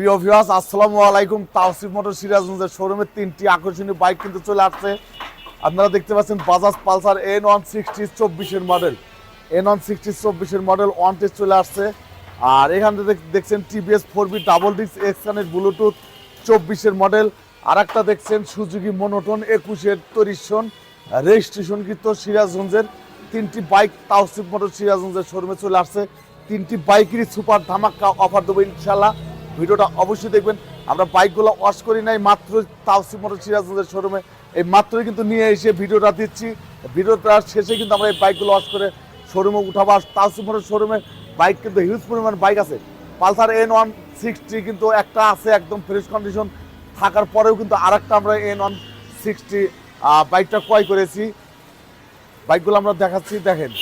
প্রিয় ভিউয়ার্স আসসালামু আলাইকুম। তাওসিফ মোটর সিরাজগঞ্জের শোরুমে তিনটি আকর্ষণীয় বাইক কিন্তু চলে আসছে। আপনারা দেখতে পাচ্ছেন Bajaj Pulsar N one sixty চব্বিশের মডেল এন ওয়ান সিক্সটি চব্বিশের মডেল ওয়ান টেস্ট চলে আসছে। আর এখান থেকে দেখ- দেখছেন TVS four V double disc এক্সকানের Bluetooth চব্বিশের মডেল আর একটা দেখছেন সুজুকি মনোটন একুশের তরিশন রেজিস্ট্রেশন কিন্তু সিরাজগঞ্জের তিনটি বাইক তাওসিফ মোটর সিরাজগঞ্জের শোরুমে চলে আসছে। তিনটি বাইকেরই সুপার ধামাক্কা অফার দেবো ইনশাল্লাহ ভিডিওটা অবশ্যই দেখবেন। আমরা বাইকগুলো ওয়াশ করি নাই, মাত্র তাওসিফ মোটর সিরাজগঞ্জের শোরুমে এই মাত্রই কিন্তু নিয়ে এসে ভিডিওটা দিচ্ছি। ভিডিওটার শেষে কিন্তু আমরা এই বাইকগুলো ওয়াশ করে শোরুমে উঠাবো। আর তাওসিফ মোটর শোরুমে বাইক কিন্তু হিউজ পরিমাণ বাইক আছে। পালসার এন ওয়ান সিক্সটি কিন্তু একটা আছে, একদম ফ্রেশ কন্ডিশন থাকার পরেও কিন্তু আর আমরা এন ওয়ান সিক্সটি বাইকটা ক্রয় করেছি। বাইকগুলো আমরা দেখাচ্ছি, দেখেন।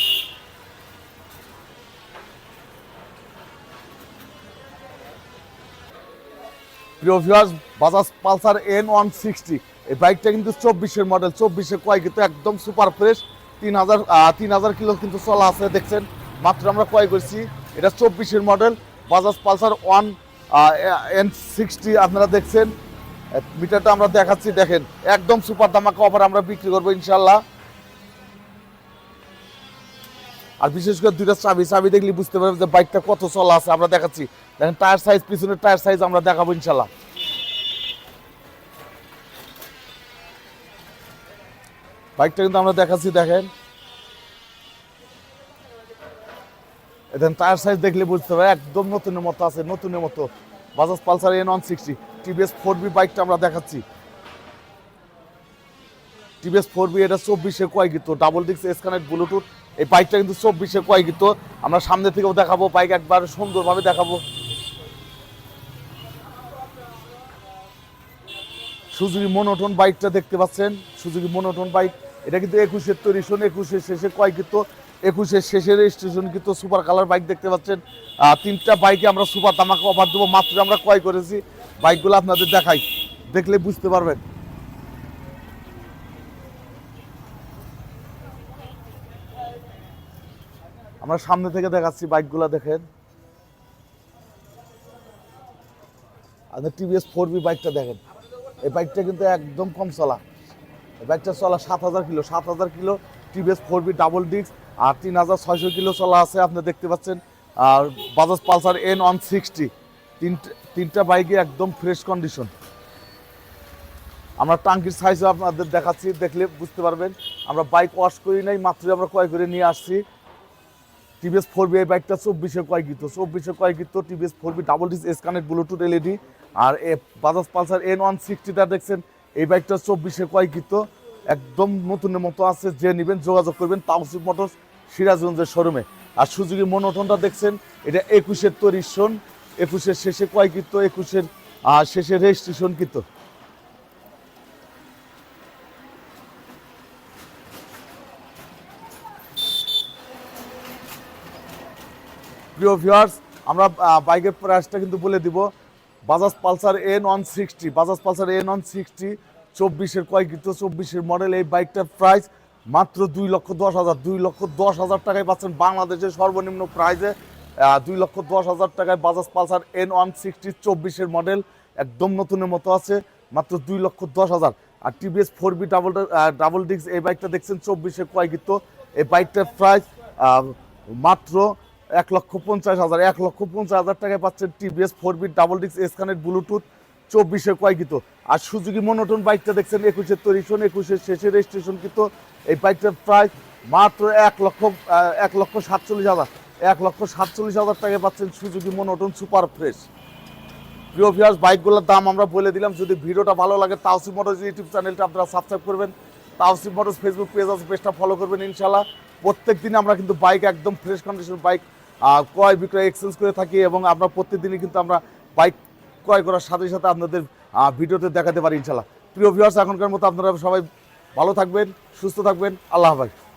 প্রিয় viewers Bajaj Pulsar N one sixty এই বাইকটা কিন্তু চব্বিশের মডেল চব্বিশে কয় কিন্তু একদম সুপার ফ্রেশ তিন হাজার তিন হাজার কিলো কিন্তু চলা আছে, দেখছেন? মাত্র আমরা ক্রয় করছি? এটা চব্বিশের model Bajaj Pulsar one N sixty আপনারা দেখছেন? মিটারটা আমরা দেখাচ্ছি, দেখেন। একদম সুপার দামাকা অফার আমরা বিক্রি করব ইনশাল্লাহ আর বিশেষ করে দুইটা চাবি চাবি দেখলে বুঝতে পারবে যে বাইকটা কত চলা আছে, আমরা দেখাচ্ছি। দেখেন টায়ার সাইজ পিছনের টায়ার সাইজ আমরা দেখাবো ইনশাল্লাহ বাইকটা কিন্তু আমরা দেখাচ্ছি, দেখেন। দেখেন টায়ার সাইজ দেখলে বুঝতে পারবে একদম নতুনের মতো আছে, নতুনের মতো। Bajaj Pulsar N one sixty TVS four V বাইকটা আমরা দেখাচ্ছি। টিভিএস ফোর বি এটা চব্বিশে কয় গীত ডাবল ডিক্স এসকানেট ব্লুটুথ এই বাইকটা কিন্তু চব্বিশে কয় গীত? আমরা সামনে থেকেও দেখাবো বাইক একবার সুন্দরভাবে দেখাবো। সুজুকি মনোটন বাইকটা দেখতে পাচ্ছেন? সুজুকি মনোটন বাইক এটা কিন্তু একুশের তৈরি, শোন, একুশের শেষে কয় গীত? একুশের শেষের স্টেশন কিন্তু সুপার কালার বাইক দেখতে পাচ্ছেন। তিনটা বাইকে আমরা সুপার তামাকে অফার দেবো। মাত্র আমরা ক্রয় করেছি? বাইকগুলো আপনাদের দেখাই। দেখলে বুঝতে পারবেন। আমরা সামনে থেকে দেখাচ্ছি বাইকগুলো দেখেন। আপনার টিভিএস ফোর বি বাইকটা দেখেন। এই বাইকটা কিন্তু একদম কম চলা। এই বাইকটা চলা সাত হাজার কিলো। সাত হাজার kilo TVS four V double disc আর তিন হাজার ছয়শো কিলো চলা আছে, আপনি দেখতে পাচ্ছেন। আর Bajaj Pulsar N one sixty তিনটে, তিনটা বাইকে একদম ফ্রেশ কন্ডিশন আমরা টাঙ্কির সাইজও আপনাদের দেখাচ্ছি, দেখলে বুঝতে পারবেন। আমরা বাইক ওয়াশ করি নাই, মাত্রই আমরা ক্রয় করে নিয়ে আসছি। টিভিএস ফোর বি এই বাইকটা চব্বিশে কয় গীত? চব্বিশে কয় গীত TVS four V double disc S connect bluetooth LED আর এ বাজাজ পালসার এন ওয়ান সিক্সটিটা দেখছেন, এই বাইকটা চব্বিশে কয় গীত? একদম নতুনের মতো আছে, যে নেবেন, যোগাযোগ করবেন তাওসিফ মোটরস সিরাজগঞ্জের শোরুমে আর সুযোগী মনোটনটা দেখছেন, এটা একুশের তরিশন একুশের শেষে কয় গীত? একুশের শেষে রেজিস্ট্রেশন কীত প্রিয় ভিউয়ার্স আমরা বাইকের প্রাইসটা কিন্তু বলে দিব। Bajaj Pulsar N one sixty Bajaj Pulsar N one sixty চব্বিশের কয় গীত চব্বিশের মডেল এই বাইকটার প্রাইস মাত্র দুই লক্ষ দশ হাজার। দুই লক্ষ দশ হাজার টাকায় পাচ্ছেন বাংলাদেশের সর্বনিম্ন প্রাইজে দুই লক্ষ দশ হাজার টাকায় Bajaj Pulsar N one sixty চব্বিশের মডেল একদম নতুনের মতো আছে, মাত্র দুই লক্ষ দশ হাজার। আর TVS four V double double disc এই বাইকটা দেখছেন চব্বিশে কয় গীত এই বাইকটার প্রাইস মাত্র এক লক্ষ পঞ্চাশ হাজার, এক লক্ষ পঞ্চাশ হাজার টাকায় পাচ্ছেন TVS four V double disc এসকানের Bluetooth চব্বিশে কয় গীত আর সুজুকি মনোটন বাইকটা দেখছেন একুশের তৈরিশন একুশের শেষে রেজিস্ট্রেশন কিন্তু এই বাইকটার প্রায় মাত্র এক লক্ষ এক লক্ষ সাতচল্লিশ হাজার। এক লক্ষ সাতচল্লিশ হাজার টাকায় পাচ্ছেন সুজুকি মনোটন সুপার ফ্রেশ প্রিয় ভিউয়ার্স বাইকগুলোর দাম আমরা বলে দিলাম। যদি ভিডিওটা ভালো লাগে তাওসিফ মোটরস ইউটিউব চ্যানেলটা আপনারা সাবস্ক্রাইব করবেন। তাওসিফ মোটরস ফেসবুক পেজ আছে পেজটা ফলো করবেন ইনশাল্লাহ প্রত্যেক দিন আমরা কিন্তু বাইক একদম ফ্রেশ কন্ডিশন বাইক ক্রয় বিক্রয় এক্সচেঞ্জ করে থাকি এবং আমরা প্রত্যেকদিনই কিন্তু আমরা বাইক ক্রয় করার সাথে সাথে আপনাদের ভিডিওতে দেখাতে পারি ইনশাল্লাহ প্রিয় ভিউয়ার্স এখনকার মতো আপনারা সবাই ভালো থাকবেন, সুস্থ থাকবেন। আল্লাহ হাফেজ।